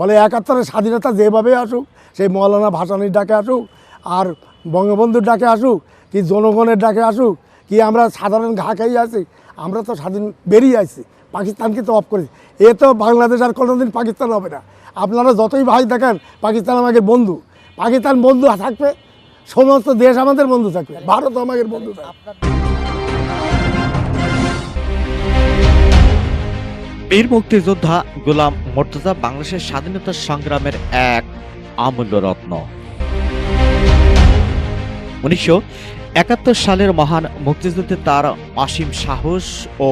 ফলে একাত্তরের স্বাধীনতা যেভাবে আসুক, সেই মৌলানা ভাসানির ডাকে আসুক, আর বঙ্গবন্ধুর ডাকে আসুক, কি জনগণের ডাকে আসুক, কি আমরা সাধারণ ঘা খাই আছি, আমরা তো স্বাধীন বেরিয়ে আসছি পাকিস্তানকে তো অফ করেছি। এ তো বাংলাদেশ আর কোনোদিন পাকিস্তান হবে না। আপনারা যতই ভাই দেখেন পাকিস্তান আমাদের বন্ধু। পাকিস্তান বন্ধু থাকবে, সমস্ত দেশ আমাদের বন্ধু থাকবে, ভারত আমাদের বন্ধু থাকবে। বীর মুক্তিযোদ্ধা গোলাম মোর্তজা বাংলাদেশের স্বাধীনতা সংগ্রামের এক অমূল্য রত্ন। উনিশশো একাত্তর সালের মহান মুক্তিযুদ্ধে তার অসীম সাহস ও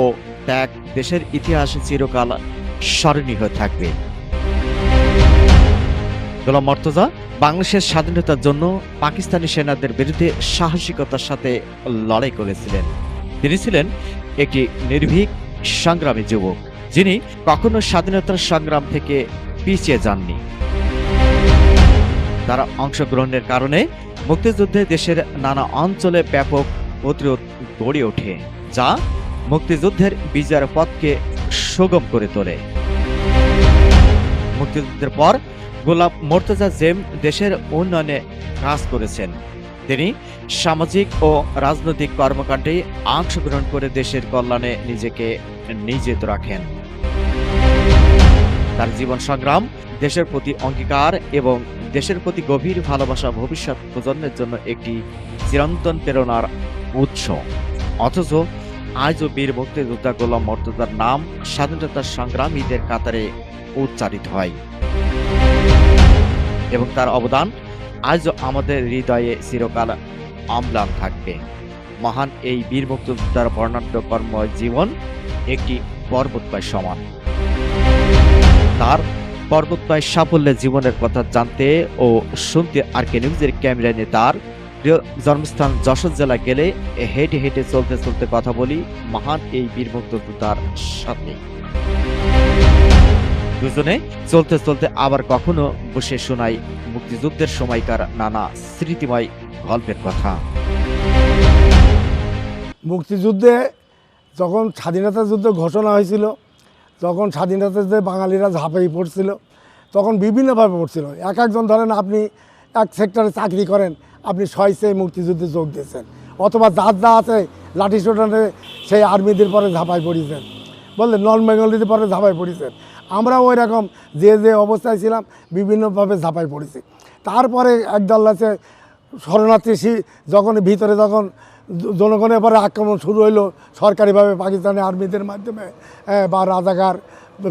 ত্যাগ দেশের ইতিহাসে চিরকাল স্মরণীয় হয়ে থাকবে। গোলাম মর্তজা বাংলাদেশের স্বাধীনতার জন্য পাকিস্তানি সেনাদের বিরুদ্ধে সাহসিকতার সাথে লড়াই করেছিলেন। তিনি ছিলেন একটি নির্ভীক, সংগ্রামী যুবক। যিনি কখনো স্বাধীনতার সংগ্রাম থেকে পিছিয়ে যাননি। তারা অংশগ্রহণের কারণে মুক্তিযুদ্ধে দেশের নানা অঞ্চলে ব্যাপক প্রতিরোধ গড়ে ওঠে, যা মুক্তিযুদ্ধের বিজয়ের পথকে সুগম করে তোলে। মুক্তিযুদ্ধের পর গোলাপ মোর্তজা জেম দেশের উন্নয়নে কাজ করেছেন। তিনি সামাজিক ও রাজনৈতিক কর্মকাণ্ডে অংশগ্রহণ করে দেশের কল্যাণে নিজেকে নিয়োজিত রাখেন। তার জীবন সংগ্রাম, দেশের প্রতি অঙ্গীকার এবং দেশের প্রতি গভীর ভালোবাসা ভবিষ্যৎ প্রজন্মের জন্য একটি চিরন্তন প্রেরণার উৎস। অথচ আজও বীর মুক্তিযোদ্ধা গোলাম মর্তজার নাম স্বাধীনতা সংগ্রামীদের কাতারে উচ্চারিত হয়। এবং তার অবদান আজও আমাদের হৃদয়ে চিরকাল অম্লান থাকবে। মহান এই বীর মুক্তিযোদ্ধার বর্ণাঢ্য কর্ম জীবন একটি পর্বতপায় সমান তার পর্বতপায় সাফল্যের জীবনের কথা জানতে ও শুনতে আর কে নিউজের ক্যামেরা নিয়ে তার প্রিয় জন্মস্থান যশোর জেলা গেলে হেঁটে হেঁটে চলতে চলতে কথা বলি মহান এই বীর মুক্তিযোদ্ধার সাথে। দুজনে চলতে চলতে আবার কখনো বসে শোনাই মুক্তিযুদ্ধের সময়কার নানা স্মৃতিময় গল্পের কথা। মুক্তিযুদ্ধে যখন স্বাধীনতা যুদ্ধ ঘোষণা হয়েছিল যখন স্বাধীনতা যুদ্ধে বাঙালিরা ঝাঁপিয়ে পড়ছিল, তখন বিভিন্নভাবে পড়ছিল। এক একজন ধরেন আপনি এক সেক্টরে চাকরি করেন, আপনি সয়সে মুক্তিযুদ্ধে যোগ দিয়েছেন। অথবা যার যা আছে লাঠি সোটানে সেই আর্মিদের পরে ঝাঁপাই পড়িয়েছেন বললেন নন বেঙ্গলিদের পরে ঝাঁপাই পড়েছেন। আমরা ওই রকম যে যে অবস্থায় ছিলাম, বিভিন্নভাবে ঝাঁপাই পড়েছি। তারপরে একদল আছে শরণার্থী যখন ভিতরে যখন জনগণের পরে আক্রমণ শুরু হইল, সরকারিভাবে পাকিস্তানি আর্মিদের মাধ্যমে বা রাজাকার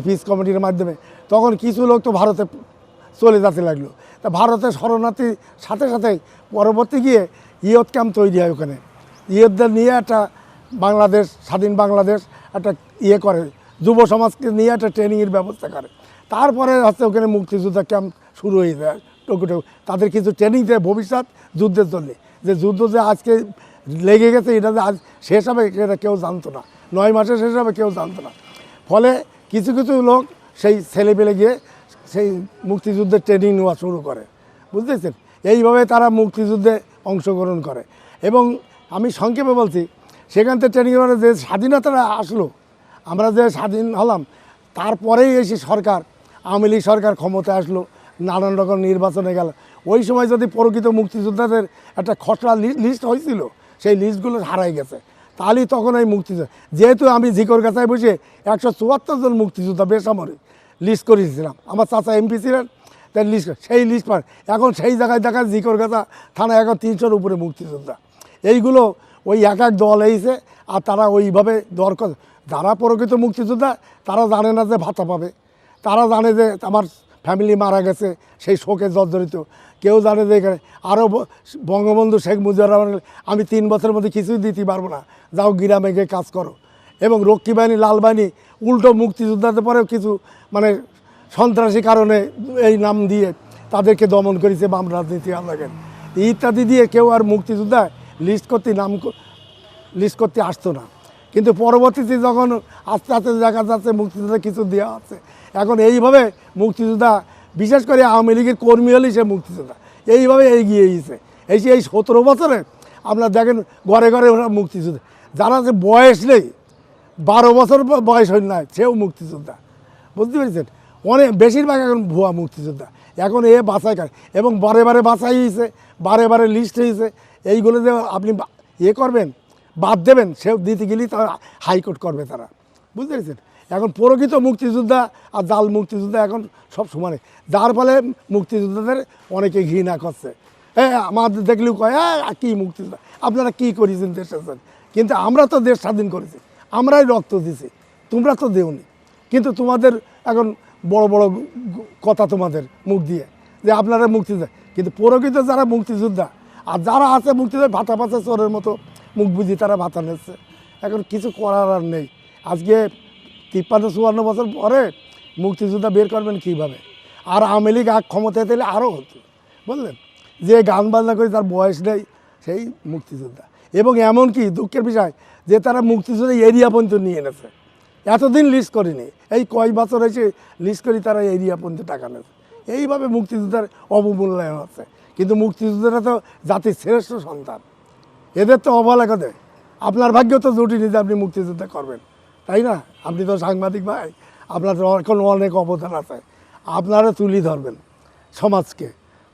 পিস কমিটির মাধ্যমে, তখন কিছু লোক তো ভারতে চলে যেতে লাগল। তা ভারতের শরণার্থীর সাথে সাথে পরবর্তী গিয়ে ইয়ত ক্যাম্প তৈরি হয় ওখানে। ইয়তদের নিয়ে একটা বাংলাদেশ, স্বাধীন বাংলাদেশ, একটা ইয়ে করে, যুব সমাজকে নিয়ে একটা ট্রেনিংয়ের ব্যবস্থা করে। তারপরে হচ্ছে ওখানে মুক্তিযোদ্ধা ক্যাম্প শুরু হয়ে যায়। টুকু তাদের কিছু ট্রেনিং দেয় ভবিষ্যৎ যুদ্ধের জন্যে। যে যুদ্ধ যে আজকে লেগে গেছে, এটা যে আজ শেষ হবে এটা কেউ জানতো না। নয় মাসে শেষ হবে, কেউ জানতো না। ফলে কিছু কিছু লোক সেই ছেলে পেলে গিয়ে সেই মুক্তিযুদ্ধের ট্রেনিং নেওয়া শুরু করে। বুঝতেছেন? এইভাবে তারা মুক্তিযুদ্ধে অংশগ্রহণ করে। এবং আমি সংক্ষেপে বলছি, সেখান থেকে ট্রেনিং করে যে স্বাধীনতাটা আসলো, আমরা যে স্বাধীন হলাম, তারপরেই এসে সরকার, আওয়ামী লীগ সরকার ক্ষমতায় আসলো। নানান রকম নির্বাচনে গেল। ওই সময় যদি প্রকৃত মুক্তিযোদ্ধাদের একটা খসড়া লিস্ট হয়েছিল, সেই লিস্টগুলো হারাই গেছে। তাহলেই তখন এই মুক্তিযোদ্ধা যেহেতু আমি ঝিকর গাছায় বসে একশো চুয়াত্তর জন মুক্তিযোদ্ধা বেসামরিক লিস্ট করেছিলাম আমার চাচা এমপি ছিলেন তাই লিস্ট সেই লিস্ট পান। এখন সেই জায়গায় দেখা জিকর গাছা থানা এখন তিনশোর উপরে মুক্তিযোদ্ধা। এইগুলো ওই এক এক দল এইছে আর তারা ওইভাবে দর যারা প্রকৃত মুক্তিযোদ্ধা, তারা জানে না যে ভাতা পাবে। তারা জানে যে আমার ফ্যামিলি মারা গেছে, সেই শোকে জর্জরিত। কেউ জানে যে এখানে আরও বঙ্গবন্ধু শেখ মুজিবুর রহমান আমি তিন বছরের মধ্যে কিছুই দিতে পারব না। যাও গ্রামে গিয়ে কাজ করো। এবং রক্ষী বাহিনী, লাল বাহিনী, উল্টো মুক্তিযোদ্ধাদের পরেও কিছু মানে সন্ত্রাসী কারণে এই নাম দিয়ে তাদেরকে দমন করেছে বাম রাজনীতি আলাগেন ইত্যাদি দিয়ে কেউ আর মুক্তিযোদ্ধা লিস্ট করতে নাম লিস্ট করতে আসতো না। কিন্তু পরবর্তীতে যখন আস্তে আস্তে দেখা যাচ্ছে মুক্তিযোদ্ধা কিছু দেওয়া আছে, এখন এইভাবে মুক্তিযোদ্ধা, বিশেষ করে আওয়ামী লীগের কর্মী হলেই সে মুক্তিযোদ্ধা। এইভাবে এগিয়ে গিয়েছে এই যে এই সতেরো বছরে আপনার দেখেন ঘরে ঘরে ওরা মুক্তিযোদ্ধা। যারা যে বয়স নেই, বারো বছর বয়স হয় না সেও মুক্তিযোদ্ধা। বুঝতে পেরেছেন? অনেক, বেশিরভাগ এখন ভুয়া মুক্তিযোদ্ধা। এখন এ বাছাই করে। এবং বারে বারে বাছাই হয়েছে, বারে বারে লিস্ট হয়েছে। এইগুলো যে আপনি ইয়ে করবেন বাদ দেবেন সে দিতে গেলেই তারা হাইকোর্ট করবে তারা। বুঝতে পেরেছেন? এখন প্রকৃত মুক্তিযোদ্ধা আর জাল মুক্তিযোদ্ধা এখন সব সমানে। যার ফলে মুক্তিযোদ্ধাদের অনেকে ঘৃণা করছে। হ্যাঁ আমাদের দেখলেও কয় হ্যাঁ কী মুক্তিযোদ্ধা? আপনারা কী করেছেন দেশ জন্য কিন্তু আমরা তো দেশ স্বাধীন করেছি। আমরাই রক্ত দিছি। তোমরা তো দেওনি। কিন্তু তোমাদের এখন বড় বড় কথা তোমাদের মুখ দিয়ে, যে আপনারা মুক্তিযোদ্ধা। কিন্তু প্রকৃত যারা মুক্তিযোদ্ধা, আর যারা আছে মুক্তিযোদ্ধা ভাতা পাচ্ছে চোরের মতো মুখ বুঝি তারা ভাতা নিচ্ছে এখন কিছু করার আর নেই। আজকে তিপ্পান্ন, চুয়ান্ন বছর পরে মুক্তিযোদ্ধা বের করবেন কীভাবে? আর আওয়ামী লীগ আগ ক্ষমতায় দিলে আরও হতো। বুঝলেন? যে গান বাজনা করে তার বয়স নেই, সেই মুক্তিযোদ্ধা। এবং এমনকি দুঃখের বিষয়, যে তারা মুক্তিযোদ্ধা এরিয়া পর্যন্ত নিয়ে এনেছে। এতদিন লিস্ট করেনি। এই কয় বছর এসে লিস্ট করি তারা এরিয়া পর্যন্ত টাকা নেছে। এইভাবে মুক্তিযোদ্ধার অবমূল্যায়ন আছে। কিন্তু মুক্তিযোদ্ধারা তো জাতির শ্রেষ্ঠ সন্তান। এদের তো অবহেলা করে। আপনার ভাগ্য তো জুটিনি যে আপনি মুক্তিযুদ্ধ করবেন। তাই না? আপনি তো সাংবাদিক ভাই। আপনার তো এখন অনেক অবদান আছে। আপনারা তুলি ধরবেন সমাজকে।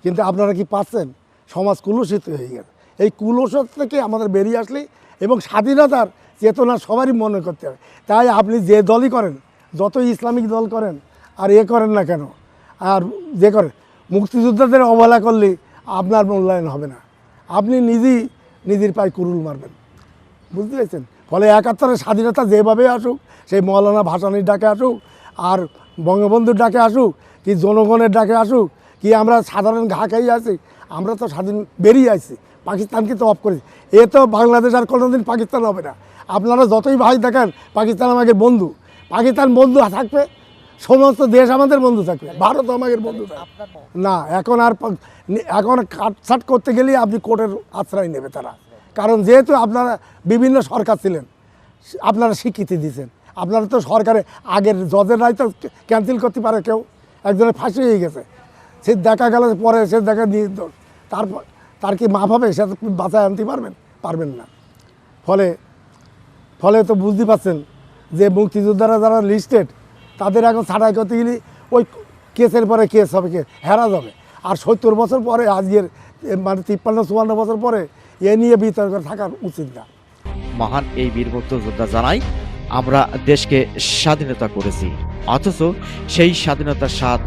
কিন্তু আপনারা কি পাচ্ছেন? সমাজ কুলুষিত হয়ে গেছে। এই কুলুষত থেকে আমাদের বেরিয়ে আসলে এবং স্বাধীনতার চেতনা সবারই মনে করতে হবে তাই আপনি যে দলই করেন যত ইসলামিক দল করেন, আর এ করেন না কেন, আর যে করেন, মুক্তিযোদ্ধাদের অবহেলা করলে আপনার মূল্যায়ন হবে না। আপনি নিজেই নিজের পায়ে কুরুল মারবেন। বুঝতে পেরেছেন? ফলে একাত্তরের স্বাধীনতা যেভাবে আসুক, সেই মৌলানা ভাসানির ডাকে আসুক, আর বঙ্গবন্ধুর ডাকে আসুক, কি জনগণের ডাকে আসুক, কি আমরা সাধারণ ঘা খাই আছি, আমরা তো স্বাধীন বেরিয়ে আসছি পাকিস্তানকে তো অফ করেছি। এ তো বাংলাদেশ আর কোনোদিন পাকিস্তান হবে না। আপনারা যতই ভাই দেখেন, পাকিস্তান আমাকে বন্ধু। পাকিস্তান বন্ধু থাকবে সমস্ত দেশ আমাদের বন্ধু থাকবে। ভারত আমাদের বন্ধু থাকবে। না এখন আর এখন কাটছাট করতে গেলেই আপনি কোর্টের আশ্রয় নেবে তারা। কারণ যেহেতু আপনারা বিভিন্ন সরকার ছিলেন আপনারা স্বীকৃতি দিয়েছেন। আপনারা তো সরকারে আগের জজের রায় তো ক্যান্সেল করতে পারে কেউ। একজনের ফাঁসি হয়ে গেছে। সে দেখা গেল পরে সে দেখা দোষ। তারপর তার কি মাফ হবে? সে বাঁচায় আনতে পারবেন পারবেন না। ফলে ফলে তো বুঝতে পারছেন যে মুক্তিযোদ্ধারা যারা লিস্টেড তাদের এখন ছাড়াই করতে গেলে ওই কেসের পরে কেস হবে কে হেরা যাবে। আর সত্তর বছর পরে, আজকের মানে তিপ্পান্ন, চুয়ান্ন বছর পরে, এ নিয়ে বিতর্ক থাকার উচিত না। মহান এই বীর মুক্তিযোদ্ধা জানাই, আমরা দেশকে স্বাধীনতা করেছি, অথচ সেই স্বাধীনতার স্বাদ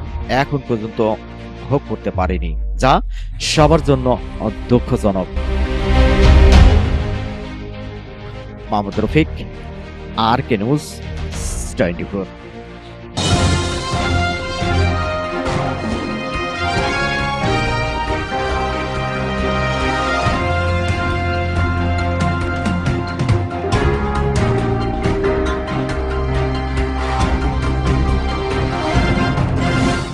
এখন পর্যন্ত ভোগ করতে পারিনি, যা সবার জন্য দুঃখজনক। Mohammad Rafiq R K news, twenty four.